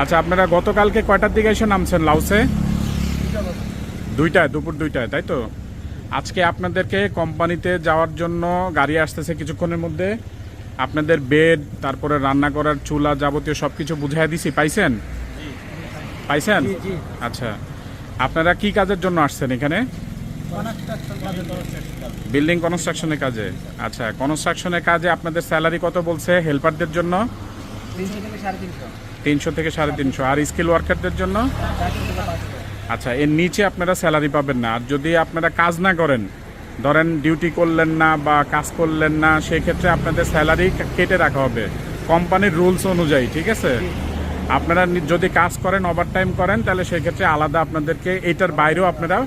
আচ্ছা আপনারা গতকালকে কয়টার দিকে এসে নামছেন লাউসে? দুইটায় দুপুর দুইটায় তাই তো? আজকে আপনাদেরকে কোম্পানিতে যাওয়ার জন্য গাড়ি আসতেছে কিছুক্ষণের মধ্যে। আপনাদের বেড তারপরে রান্না করার চুলা যাবতীয় সব কিছু বুঝাই দিছি পাইছেন? পাইছেন? আচ্ছা আপনারা কি কাজের জন্য আসছেন এখানে? বিল্ডিং কনস্ট্রাকশনের কাজে। আচ্ছা কনস্ট্রাকশনের কাজে আপনাদের স্যালারি কত বলছে হেল্পারদের জন্য? তিনশো থেকে সাড়ে তিনশো। আর স্কিল ওয়ার্কারদের জন্য? আচ্ছা এর নিচে আপনারা স্যালারি পাবেন না। আর যদি আপনারা কাজ না করেন, ধরেন ডিউটি করলেন না বা কাজ করলেন না, সেক্ষেত্রে আপনাদের স্যালারি কেটে রাখা হবে। কোম্পানির রুলস অনুযায়ী, ঠিক আছে? আপনারা যদি কাজ করেন ওভার টাইম করেন, তাহলে সেক্ষেত্রে আলাদা আপনাদেরকে এটার বাইরেও আপনারা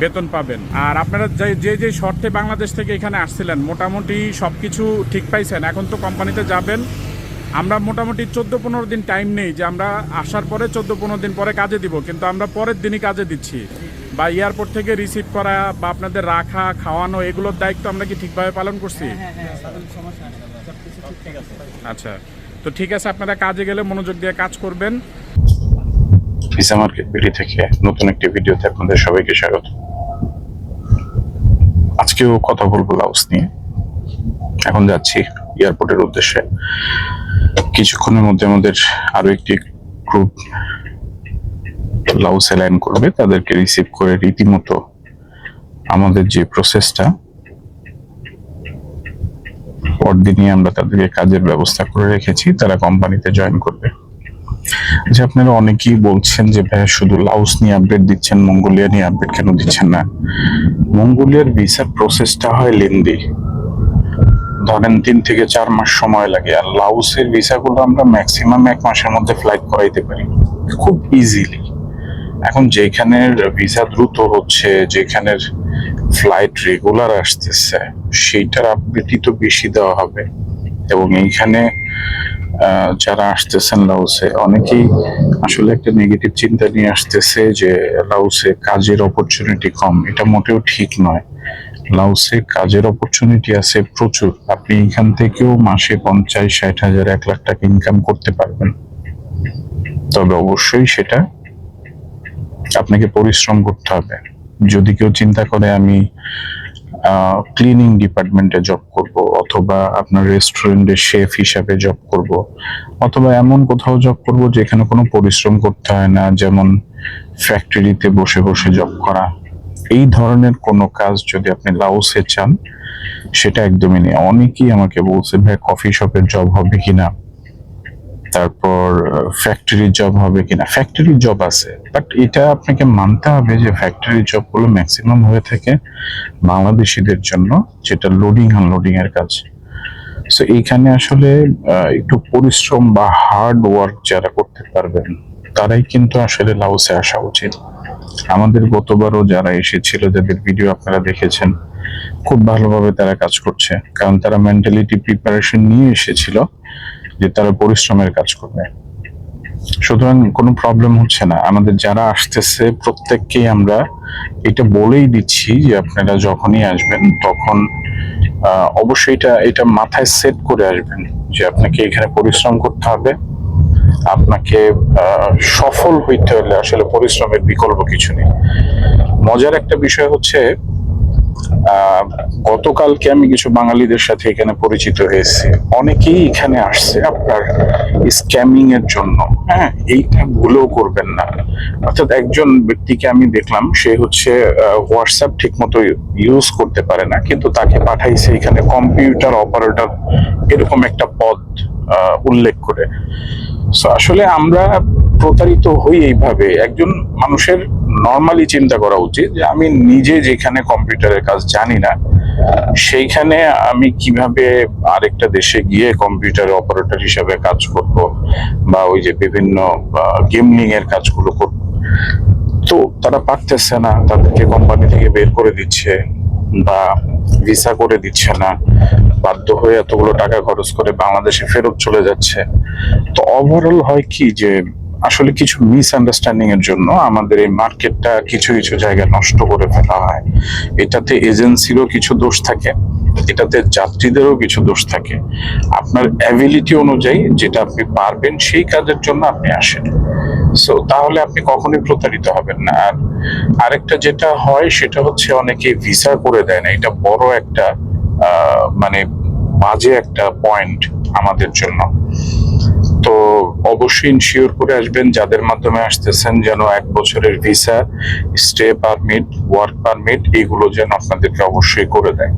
বেতন পাবেন। আর আপনারা যে যে যে শর্তে বাংলাদেশ থেকে এখানে আসছিলেন, মোটামুটি সব কিছু ঠিক পাইছেন। এখন তো কোম্পানিতে যাবেন আমরা মোটামুটি চোদ্দ পনেরো দিন টাইম নেই যে আমরা আসার পরে চোদ্দ পনেরো দিন পরে কাজে দিব কিন্তু আমরা পরের দিনই কাজে দিচ্ছি। বা এয়ারপোর্ট থেকে রিসিভ করা বা আপনাদের রাখা খাওয়ানো এগুলোর দায়িত্ব আমরা কি ঠিকভাবে পালন করছি? হ্যাঁ হ্যাঁ আছে। আচ্ছা তো ঠিক আছে আপনারা কাজে গেলে মনোযোগ দিয়ে কাজ করবেন। ভিসা মার্কেট বিডি থেকে নতুন একটি ভিডিওতে আপনাদের সবাইকে স্বাগত। আজকেও কথা বলব লাউস নিয়ে। এখন যাচ্ছি এয়ারপোর্টের উদ্দেশ্যে। কিছুক্ষণের মধ্যে আমাদের আরও একটি গ্রুপ লাউসে ল্যান্ড করবে, তাদেরকে রিসিভ করে রীতিমতো আমাদের যে প্রসেসটা পরদিনই আমরা তাদেরকে কাজের ব্যবস্থা করে রেখেছি, তারা কোম্পানিতে জয়েন করবে। যে আপনারা অনেকেই বলছেন যে ভাই শুধু লাউস নিয়ে আপডেট দিচ্ছেন, মঙ্গোলিয়া নিয়ে আপডেট কেন দিচ্ছেন না? মঙ্গোলিয়ার ভিসা প্রসেসটা হয় লেন্দি। ধরেন তিন থেকে চার মাস সময় লাগে। আর লাউসের ভিসাগুলো আমরা ম্যাক্সিমাম এক মাসের মধ্যে ফ্লাইট করাইতে পারি। খুব ইজিলি এখন যেখানের ভিসা দ্রুত হচ্ছে যেখানের ফ্লাইট রেগুলার আসতেছে, সেইটার আপডেটই তো বেশি দেওয়া হবে। এবং এইখানে যারা আসতেছেন লাউসে, অনেকেই আসলে একটা নেগেটিভ চিন্তা নিয়ে আসতেছে যে, লাউসে কাজের অপরচুনিটি কম। এটা মোটেও ঠিক নয়। লাউসে কাজের অপরচুনিটি আছে প্রচুর। আপনি এখান থেকেও মাসে পঞ্চাশ, ষাট হাজার, এক লাখ টাকা ইনকাম করতে পারবেন। তবে অবশ্যই সেটা আপনাকে পরিশ্রম করতে হবে। যদি কেউ চিন্তা করে আমি ক্লিনিং ডিপার্টমেন্টে জব করব অথবা আপনার রেস্টুরেন্টে শেফ হিসাবে জব করব অথবা এমন কোথাও জব করব যেখানে কোনো পরিশ্রম করতে হয় না, যেমন ফ্যাক্টরিতে বসে বসে জব করা। এই ধরনের কোনো কাজ যদি আপনি লাউসে চান, সেটা একদমই নেই। অনেকেই আমাকে বলছে, ভাই কফি শপের জব হবে কিনা? তারপর ফ্যাক্টরির জব হবে কিনা? ফ্যাক্টরির জব আছে বাট এটা আপনাকে মানতে হবে যে ফ্যাক্টরির জবগুলো ম্যাক্সিমাম হয়ে থাকে বাংলাদেশিদের জন্য, যেটা লোডিং আনলোডিং এর কাজ। সো এইখানে আসলে একটু পরিশ্রম বা হার্ড ওয়ার্ক যারা করতে পারবেন, তারাই কিন্তু আসলে লাউসে আসা উচিত। আমাদের গতবারও যারা এসেছিল, যাদের ভিডিও আপনারা দেখেছেন, খুব ভালোভাবে তারা কাজ করছে। কারণ তারা মেন্টালিটি প্রিপারেশন নিয়ে এসেছিল যে তারা পরিশ্রমের কাজ করবে। সুতরাং কোনো প্রবলেম হচ্ছে না। আমাদের যারা আসতেছে, প্রত্যেককেই আমরা এটা বলেই দিচ্ছি যে আপনারা যখনই আসবেন, তখন অবশ্যই এটা এটা মাথায় সেট করে আসবেন যে আপনাকে এখানে পরিশ্রম করতে হবে। আপনাকে সফল হইতে হলে আসলে পরিশ্রমের বিকল্প কিছু নেই। মজার একটা বিষয় হচ্ছে গতকালকে আমি কিছু বাঙালিদের সাথে এখানে পরিচিত হয়েছি। অনেকেই এখানে আসছে আপনার স্ক্যামিং এর জন্য। হ্যাঁ এইটা ভুলেও করবেন না। অর্থাৎ একজন ব্যক্তিকে আমি দেখলাম, সে হচ্ছে হোয়াটসঅ্যাপ ঠিক মতো ইউজ করতে পারে না, কিন্তু তাকে পাঠাইছে এখানে কম্পিউটার অপারেটর এরকম একটা পদ উল্লেখ করে। So, আসলে আমরা প্রতারিত হই এইভাবে একজন মানুষের নর্মালি চিন্তা করা উচিত যে আমি নিজে যেখানে কম্পিউটারের কাজ জানি না, সেইখানে আমি কীভাবে আরেকটা দেশে গিয়ে কম্পিউটার অপারেটর হিসাবে কাজ করব বা ওই যে বিভিন্ন গেমিং এর কাজগুলো করব। তো তারা পারতেছে না, তাদেরকে কোম্পানি থেকে বের করে দিচ্ছে বা ভিসা করে দিচ্ছে না। বাধ্য হয়ে এতগুলো টাকা খরচ করে বাংলাদেশে ফেরত চলে যাচ্ছে। তো ওভারঅল হয় কি যে আসলে কিছু মিসআন্ডারস্ট্যান্ডিং এর জন্য আমাদের এই মার্কেটটা কিছু কিছু জায়গায় নষ্ট করে ফেলা হয়। এটাতে এজেন্সিরও কিছু দোষ থাকে, এটাতে যাত্রীদেরও কিছু দোষ থাকে। আপনার অ্যাবিলিটি অনুযায়ী যেটা আপনি পারবেন সেই কাজের জন্য আপনি আসেন। সো তাহলে আপনি কখনোই প্রতারিত হবেন না। আর আরেকটা যেটা হয়, সেটা হচ্ছে অনেকে ভিসা করে দেয় না। এটা বড় একটা মানে বাজে একটা পয়েন্ট আমাদের জন্য। তো অবশ্যই ইনশিওর করে আসবেন যাদের মাধ্যমে আসতেছেন যেন এক বছরের visa stay permit work permit এগুলো যেন আপনাদেরকে অবশ্যই করে দেয়।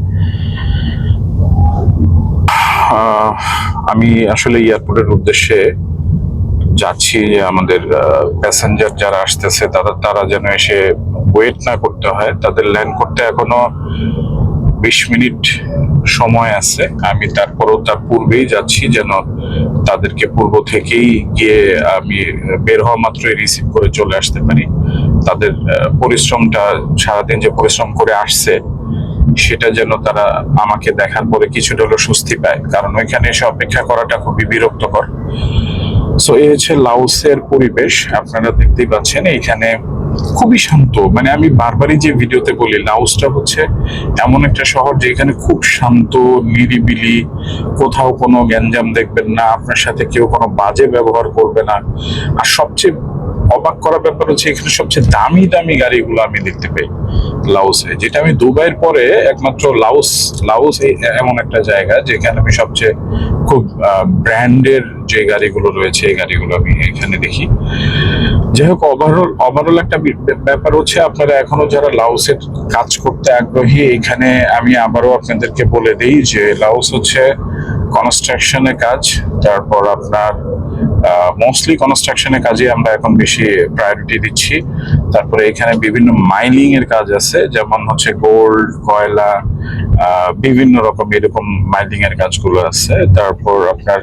আমি আসলে এয়ারপোর্টের উদ্দেশ্যে যাচ্ছি যে আমাদের প্যাসেঞ্জার যারা আসতেছে তারা তারা যেন এসে ওয়েট না করতে হয়। তাদের ল্যান্ড করতে এখনও বিশ মিনিট সময় আছে। আমি তারপরও তার পূর্বেই যাচ্ছি, যেন তাদেরকে পূর্ব থেকেই গিয়ে আমি বের হওয়া মাত্রই রিসিভ করে চলে আসতে পারি। তাদের পরিশ্রমটা, সারাদিন যে পরিশ্রম করে আসছে, সেটা যেন তারা আমাকে দেখার পরে কিছুটা হলেও স্বস্তি পায়। কারণ ওইখানে এসে অপেক্ষা করাটা খুবই বিরক্তকর। সো এই হচ্ছে লাউসের পরিবেশ, আপনারা দেখতেই পাচ্ছেন। এইখানে খুবই শান্ত। মানে আমি বারবারই যে ভিডিওতে বলি, লাউসটা হচ্ছে এমন একটা শহর যেখানে খুব শান্ত, নিরিবিলি, কোথাও কোনো গ্যাঞ্জাম দেখবেন না, আপনার সাথে কেউ কোনো বাজে ব্যবহার করবে না। আর সবচেয়ে অবাক করা ব্যাপার হচ্ছে এখানে সবচেয়ে দামি দামি গাড়িগুলো আমি দেখতে পাই। লাউসে যেটা আমি দুবাইয়ের পরে একমাত্র লাউস লাউস এমন একটা জায়গা যেখানে আমি সবচেয়ে খুব ব্র্যান্ডের যে গাড়িগুলো রয়েছে, এই গাড়িগুলো আমি এখানে দেখি। যাই হোক ওভারঅল ওভারঅল একটা ব্যাপার হচ্ছে আপনারা এখনও যারা লাউসের কাজ করতে আগ্রহী, এখানে আমি আবারও আপনাদেরকে বলে দিই যে লাউস হচ্ছে কনস্ট্রাকশনের কাজ, তারপর আপনার মোস্টলি কনস্ট্রাকশনের কাজে আমরা এখন বেশি প্রায়োরিটি দিচ্ছি। তারপরে এখানে বিভিন্ন মাইনিং এর কাজ আছে, যেমন হচ্ছে গোল্ড কয়লা বিভিন্ন রকম এরকম মাইনিং এর কাজগুলো আছে। তারপর আপনার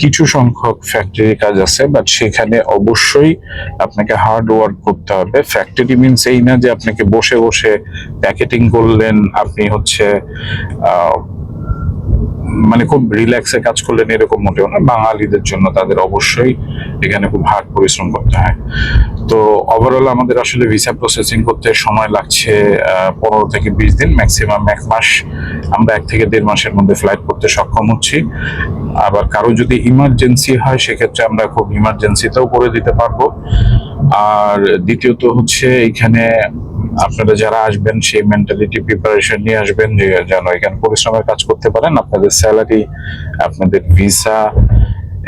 কিছু সংখ্যক ফ্যাক্টরি কাজ আছে বাট সেখানে অবশ্যই আপনাকে হার্ড ওয়ার্ক করতে হবে। ফ্যাক্টরি মিনস এই না যে আপনাকে বসে বসে প্যাকেটিং করলেন, আপনি হচ্ছে মানে খুব রিল্যাক্সে কাজ করলেন এরকম মোটেও না। বাঙালিদের জন্য তাদের অবশ্যই এখানে খুব হার্ড পরিশ্রম করতে হয়। তো ওভারঅল আমাদের আসলে ভিসা প্রসেসিং করতে সময় লাগছে পনেরো থেকে বিশ দিন ম্যাক্সিমাম এক মাস। আমরা এক থেকে দেড় মাসের মধ্যে ফ্লাইট করতে সক্ষম হচ্ছি। আবার কারও যদি ইমার্জেন্সি হয়, সেক্ষেত্রে আমরা খুব ইমার্জেন্সিতেও করে দিতে পারব। আর দ্বিতীয়ত হচ্ছে এখানে আপনারা যারা আসবেন, সেই মেন্টালিটি প্রিপারেশন নিয়ে আসবেন, যে যেন এখানে পরিশ্রমের কাজ করতে পারেন। আপনাদের স্যালারি আপনাদের ভিসা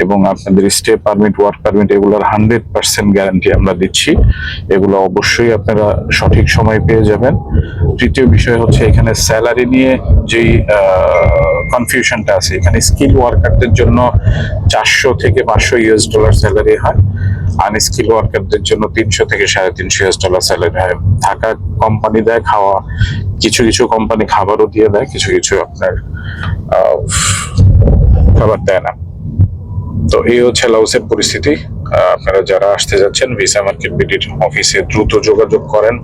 এবং আপনাদের স্টে পারমিট ওয়ার্ক পারমিট এগুলোর হান্ড্রেড পার্সেন্ট গ্যারান্টি আমরা দিচ্ছি। এগুলো অবশ্যই আপনারা সঠিক সময় পেয়ে যাবেন। তৃতীয় বিষয় হচ্ছে এখানে স্যালারি নিয়ে যেই কনফিউশনটা আছে, এখানে স্কিল ওয়ার্কারদের জন্য চারশো থেকে পাঁচশো ইউএস ডলার স্যালারি হয়। আনস্কিল ওয়ার্কারদের জন্য তিনশো থেকে সাড়ে তিনশো ইউএস ডলার স্যালারি থাকা কোম্পানি দেয় খাওয়া, কিছু কিছু কোম্পানি খাবারও দিয়ে দেয়, কিছু কিছু আপনার খাবার দেয় না। তো এই হচ্ছে লাউসের পরিস্থিতি। আপনারা যারা আসতে যাচ্ছেন ভিসা মার্কেট বিডির অফিসে দ্রুত যোগাযোগ করেন।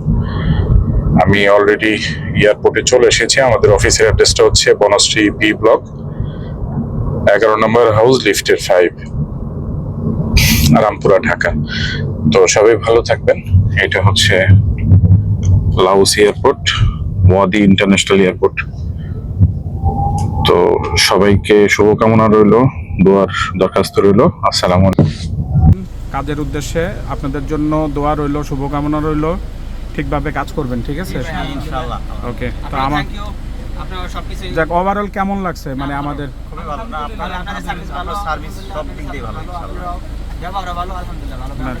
আমি অলরেডি এয়ারপোর্টে চলে এসেছি। আমাদের অফিসের অ্যাড্রেসটা হচ্ছে বনশ্রী বি ব্লক এগারো নম্বর হাউস লিফটের ফাইভ রামপুরা ঢাকা। তো সবাই ভালো থাকবেন। এটা হচ্ছে লাউস এয়ারপোর্ট মোয়াদি ইন্টারন্যাশনাল এয়ারপোর্ট। তো সবাইকে শুভকামনা রইল দোয়ার দরখাস্ত রইল। আসসালামু আলাইকুম। কাজের উদ্দেশ্যে আপনাদের জন্য দোয়া রইল শুভকামনা রইল। ঠিকভাবে কাজ করবেন ঠিক আছে? ওকে তো আমার যাক ওভারঅল কেমন লাগছে? মানে আমাদের খুবই ভালো। না আপনাদের সার্ভিস ভালো সার্ভিস সব দিক দিয়ে ভালো ইনশাআল্লাহ। হ্যাঁ,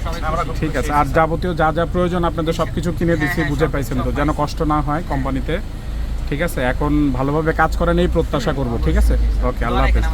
ঠিক আছে। আর যাবতীয় যা যা প্রয়োজন আপনাদের সব কিছু কিনে দিচ্ছি বুঝে পাইছেন তো যেন কষ্ট না হয় কোম্পানিতে। ঠিক আছে এখন ভালোভাবে কাজ করেন এই প্রত্যাশা করব ঠিক আছে? ওকে আল্লাহ হাফেজ।